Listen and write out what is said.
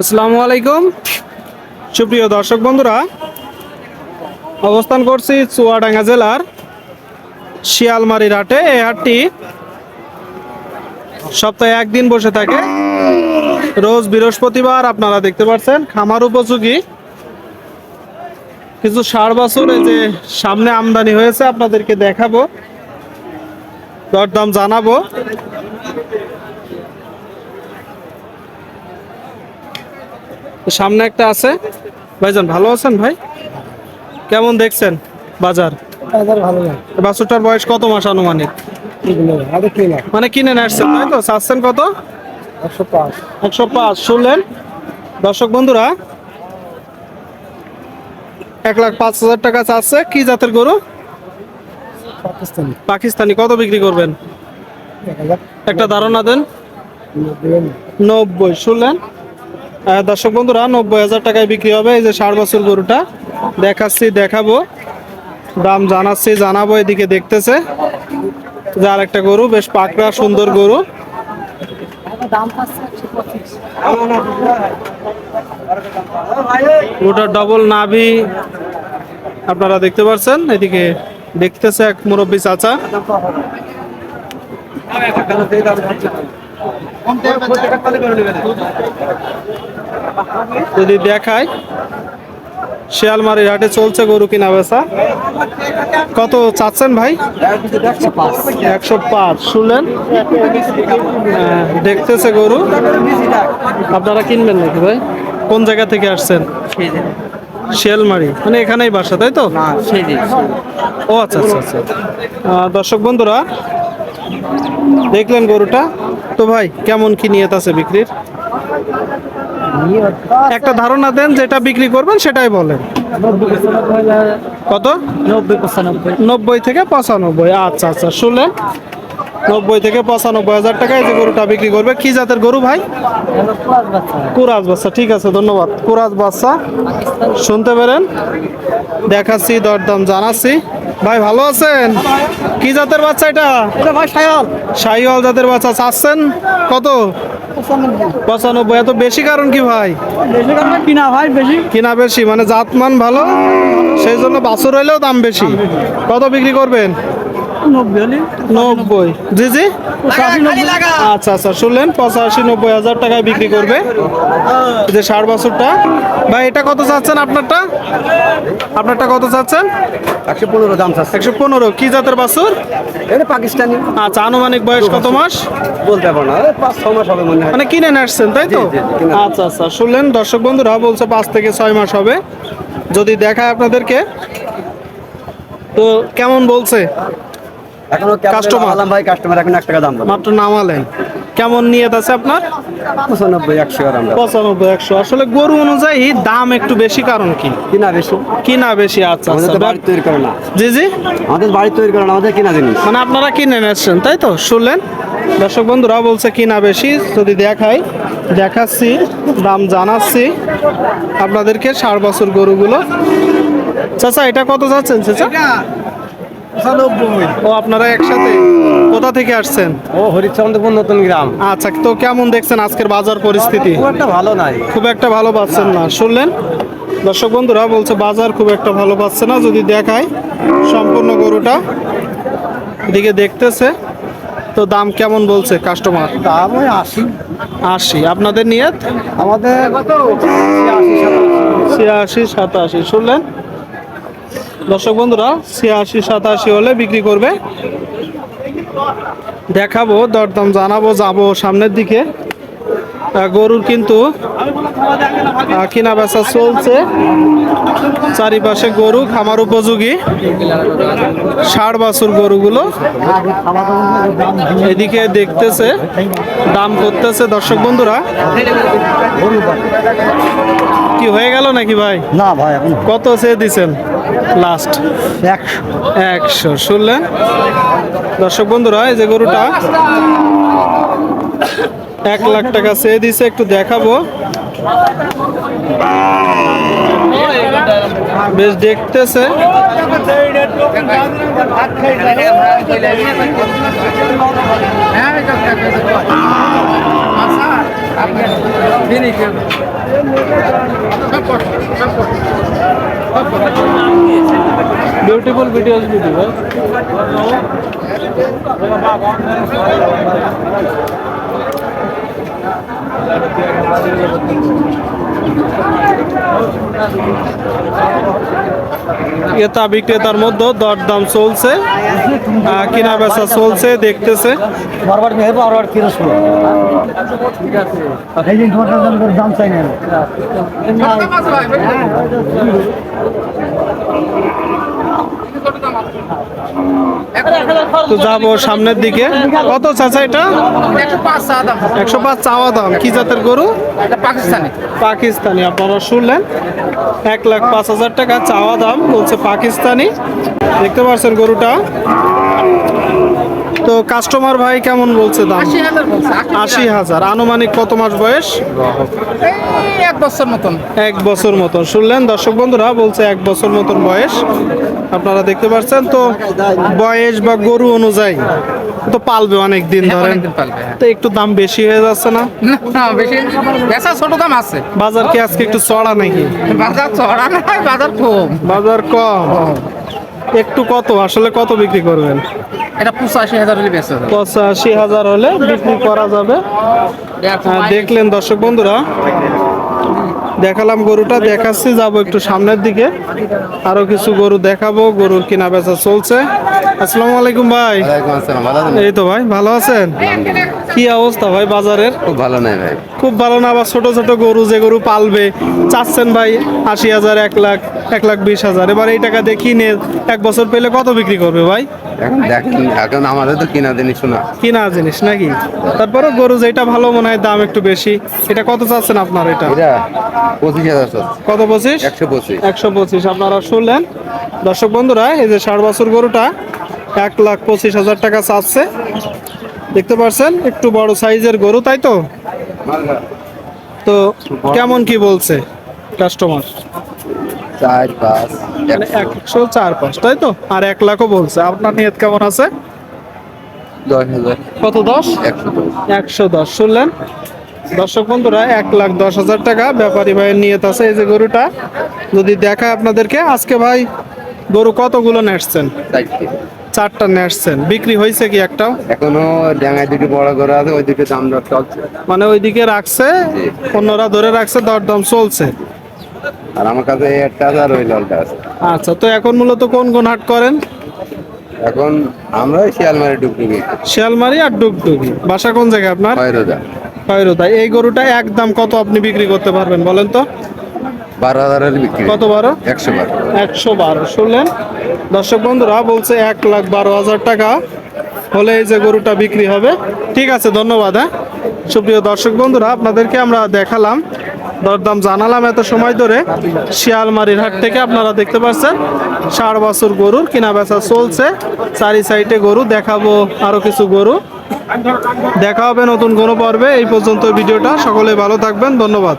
আসসালামু আলাইকুম। সুপ্রিয় দর্শক বন্ধুরা, অবস্থান করছি চুয়াডাঙ্গা জেলার শিয়ালমারির হাটে এই হাটটি সপ্তাহে একদিন বসে থাকে। রোজ বৃহস্পতিবার আপনারা দেখতে পাচ্ছেন, খামার উপযোগী। কিছু সার বাছুর যে সামনে আমদানি হয়েছে, আপনাদেরকে দেখাবো, দরদাম জানাব। সামনে একটা আছে। ভাইজান ভালো আছেন ভাই? কেমন দেখছেন বাজার? বাজার ভালো না। বাছুরটার বয়স কত মাস আনুমানিক? মানে কিনে আসছেন তাই তো? চাচ্ছেন কত? একশো পাঁচ। শুনলেন? দর্শক বন্ধুরা এক লাখ পাঁচ হাজার টাকা চাচ্ছে। কি জাতের গরু? পাকিস্তানি। পাকিস্তানি। কত বিক্রি করবেন? একটা ধারণা দেন। নব্বই শুনলেন? দর্শক বন্ধুরা, নব্বই হাজার টাকায় বিক্রি হবে এই যে ষাট বছর গরুটা। দেখাচ্ছি, দেখাবো। দাম জানাচ্ছি, জানাব, এদিকে দেখতেছে। যে আর একটা গরু, বেশ পাকড়া, সুন্দর গরু। ওটা ডবল নাভি। আপনারা দেখতে পাচ্ছেন এদিকে দেখতেছে এক মুরব্বী চাচা। যদি দেখায় শিয়ালমারির হাটে চলছে গরু কিনা বেচা। কত চাচ্ছেন ভাই? একশো পাঁচ। শুনলেন দেখতেছে গরু। আপনারা কিনবেন নাকি ভাই? কোন জায়গা থেকে আসছেন? শিয়ালমারি। মানে এখানেই বাসা তাই তো? ও আচ্ছা আচ্ছা আচ্ছা। দর্শক বন্ধুরা দেখলেন গরুটা? তো ভাই, কেমন কি নিয়ত আছে বিক্রির? একটা ধারণা দেন যেটা বিক্রি করবেন সেটাই বলেন। কত? নব্বই থেকে পঁচানব্বই। আচ্ছা আচ্ছা শুনলেন। নব্বই থেকে পঁচানব্বই হাজার টাকায় যে গরুটা বিক্রি করবে। কি জাতের গরু ভাই? কুরাজ বাচ্চা, ঠিক আছে, ধন্যবাদ। কুরাজ বাচ্চা, শুনতে পেরেন দেখাচ্ছি, দরদাম জানাচ্ছি। ভাই ভালো আছেন? কি জাতের বাচ্চা এটা? এটা ভাই সায়াল শাহিওয়াল জাতের বাচ্চা চাচ্ছেন? কত? পঁচানব্বই। এত বেশি কারণ কি ভাই? কিনা ভাই বেশি। কিনা বেশি মানে জাতমান ভালো সেই জন্য বাছুর হইলেও দাম বেশি। কত বিক্রি করবেন? নব্বই জি জি। আচ্ছা আচ্ছা শুনলেন পঁচাশি নব্বই হাজার টাকায় বিক্রি করবে। যে ষাট বছরটা। ভাই এটা কত চাচ্ছেন আপনারটা? আপনারটা কত চাচ্ছেন? একশো পনেরো দাম চাচ্ছে। একশো পনেরো। কি জাতের বাছুর? এটা পাকিস্তানি। আচ্ছা আনুমানিক বয়স কত মাস? বলতে পারব না। পাঁচ ছ মাস হবে মনে হয়। মানে কিনে আসছেন তাই তো? আচ্ছা আচ্ছা শুনলেন দর্শক বন্ধুরা বলছে পাঁচ থেকে ছয় মাস হবে। যদি দেখায় আপনাদেরকে। তো কেমন বলছে? এখনও। কাস্টমার ভাই কাস্টমার এখন এক টাকা দাম মাত্র নামালেন। কেমন নিয়ত আছে আপনার? পঁচানব্বই একশো দাম পঁচানব্বই একশো। আসলে গরু অনুযায়ী দাম একটু বেশি কারণ কি? কিনা বেশি? কিনা বেশি আচ্ছা আমাদের আচ্ছা। বাড়ি তৈরি করে না। জি জি। আমাদের বাড়ি তৈরি করে না আমাদের কিনা জিনিস। মানে আপনারা কিনে নিচ্ছেন তাই তো? শুনলেন? দর্শক বন্ধুরা বলছে কিনা বেশি যদি দেখাই দেখাচ্ছি দাম জানাচ্ছি আপনাদেরকে ষাট বছর গরুগুলো। চাচা এটা কত যাচ্ছেন চাচা? পঁচানব্বই। ও আপনারা একসাথে? কোথা থেকে আসছেন? ও হরিচন্দ্রপুর নতুন গ্রাম। আচ্ছা তো কেমন দেখছেন আজকের বাজার পরিস্থিতি? খুব একটা ভালো নাই। খুব একটা ভালো পাচ্ছেন না। শুনলেন? দর্শক বন্ধুরা বলছে বাজার খুব একটা ভালো পাচ্ছে না। যদি দেখায় সম্পূর্ণ গরুটা এদিকে দেখতেছে। তো দাম কেমন বলছে কাস্টমার দাম ওই আশি। আশি। আপনাদের নিয়ত? আমাদের ছিয়াশি সাতাশি। শুনলেন? দর্শক বন্ধুরা, ছিয়াশি, সাতাশি হলে বিক্রি করবে। দেখাবো, দরদাম জানাব, যাব সামনের দিকে। গরুর কিন্তু কেনা বেচা চলছে। চারিপাশে গরু, খামার উপযোগী। ষাট বাছুর গরুগুলো এদিকে দেখতেছে, দাম করতেছে। দর্শক বন্ধুরা কি হয়ে গেল নাকি ভাই? না ভাই এখন কত সে দিছেন? লাস্ট একশো। একশো। শুনলেন? দর্শক বন্ধুরা এই যে গরুটা। এক লাখ টাকা চেয়ে দিছে একটু দেখাবো। বেশ দেখতেছে। বিউটিফুল ভিডিওস ভিডিও ক্রেতা বিক্রেতার মধ্যে দরদাম চলছে কিনা বেচা চলছে দেখতেছে। দাম চাই না। তো যাব সামনের দিকে। কত চাচা এটা? একশো পাঁচ চাওয়া দাম। কি জাতের গরু? পাকিস্তানি। পাকিস্তানি। আপনারা শুনলেন? এক লাখ পাঁচ হাজার টাকা চাওয়া দাম বলছে পাকিস্তানি। দেখতে পাচ্ছেন গরুটা? তো কাস্টমার ভাই কেমন বলছে দাম? আশি হাজার আনুমানিক কত মাস বয়স? এক বছর মতন। এক বছর মতন। শুনলেন দর্শক বন্ধুরা বলছে এক বছর মতন বয়স। আপনারা দেখতে পাচ্ছেন তো বয়স বা গরু অনুযায়ী তো পালবে অনেক দিন হ্যাঁ, ধরেন। হ্যাঁ। তো একটু দাম বেশি হয়ে যাচ্ছে না? না, না বেশি বেচা ছোট দাম আছে। বাজার কি আজকে একটু চড়া নাকি? বাজার চড়া নাই বাজার কম। বাজার কম। একটু কত? আসলে কত বিক্রি করবেন? এটা পঁচাশি হাজার হলে বেচা যাবে। পঁচাশি হাজার হলে বিক্রি করা যাবে। হ্যাঁ, দেখলেন দর্শক বন্ধুরা। দেখালাম গরুটা দেখাচ্ছি যাব একটু সামনের দিকে। আরও কিছু গরু দেখাবো গরুর কিনা বেচা চলছে। আসসালামু আলাইকুম ভাই। এই তো ভাই ভালো আছেন? কি অবস্থা ভাই বাজারের? খুব ভালো নাই ভাই। খুব ভালো না আবার ছোট ছোট গরু যে গরু পালবে চাচ্ছেন ভাই আশি হাজার এক লাখ এক লাখ বিশ হাজার। এবার এই টাকা দিয়ে কিনে এক বছর পেলে কত বিক্রি করবে ভাই? এখন দেখেন এখন আমাদের তো কিনা জিনিস শোনা কিনা জিনিস নাকি? তারপরে গরু যেটা ভালো মনে হয় দাম একটু বেশি। এটা কত চাচ্ছেন আপনার এটা পঁচিশ হাজার কত পঁচিশ? একশো পঁচিশ। একশো পঁচিশ। আপনারা শুনলেন। দর্শক বন্ধুরা এই যে ষাট বছর গরুটা এক লাখ পঁচিশ হাজার টাকা চাচ্ছে। দেখতে পাচ্ছেন একটু বড় সাইজের গরু তাই তো? তো কেমন কি বলছে কাস্টমার? চার পাঁচ। মানে একশো চার পাঁচ তাই তো? আর এক লাখও বলছে। আপনার নিয়ত কেমন আছে? কত দশ। একশো দশ। শুনলেন? দর্শক বন্ধুরা এক লাখ দশ হাজার টাকা ব্যাপারী ভাইয়ের নিয়ত আছে এই যে গরুটা। যদি দেখায় আপনাদেরকে আজকে ভাই গরু কতগুলো নেসছেন চারটে। নেসছেন বিক্রি হয়েছে কি একটাও? এখনও ডাঙায় দুটো বড় করে আছে ওই দুটো দাম দর চলছে। মানে ওইদিকে রাখছে অন্যরা ধরে রাখছে দরদাম চলছে। আর আমার কাছে একটা আছে আর ওই লালটা আছে। আচ্ছা তো এখন মূলত কোন কোন হাট করেন? এখন আমরা শিয়ালমারি ডুবডুবি শিয়ালমারি আর ডুগডুগি। বাসা কোন জায়গায় আপনার? রোজা খয়রোদা এই গরুটা একদম কত আপনি বিক্রি করতে পারবেন বলেন তো? বারো হাজার বিক্রি কত বারো? একশো বারো। একশো বারো শুনলেন? দর্শক বন্ধুরা বলছে এক লাখ বারো হাজার টাকা হলে এই যে গরুটা বিক্রি হবে। ঠিক আছে ধন্যবাদ হ্যাঁ? সুপ্রিয় দর্শক বন্ধুরা আপনাদেরকে আমরা দেখালাম দরদাম জানালাম এত সময় ধরে। শিয়ালমারির হাট থেকে আপনারা দেখতে পাচ্ছেন ষাট বছর গরুর কিনা বেচা চলছে। চারি সাইডে গরু দেখাবো আরও কিছু গরু। দেখা হবে নতুন কোনো পর্বে। এই পর্যন্ত ভিডিওটা। সকলে ভালো থাকবেন। ধন্যবাদ।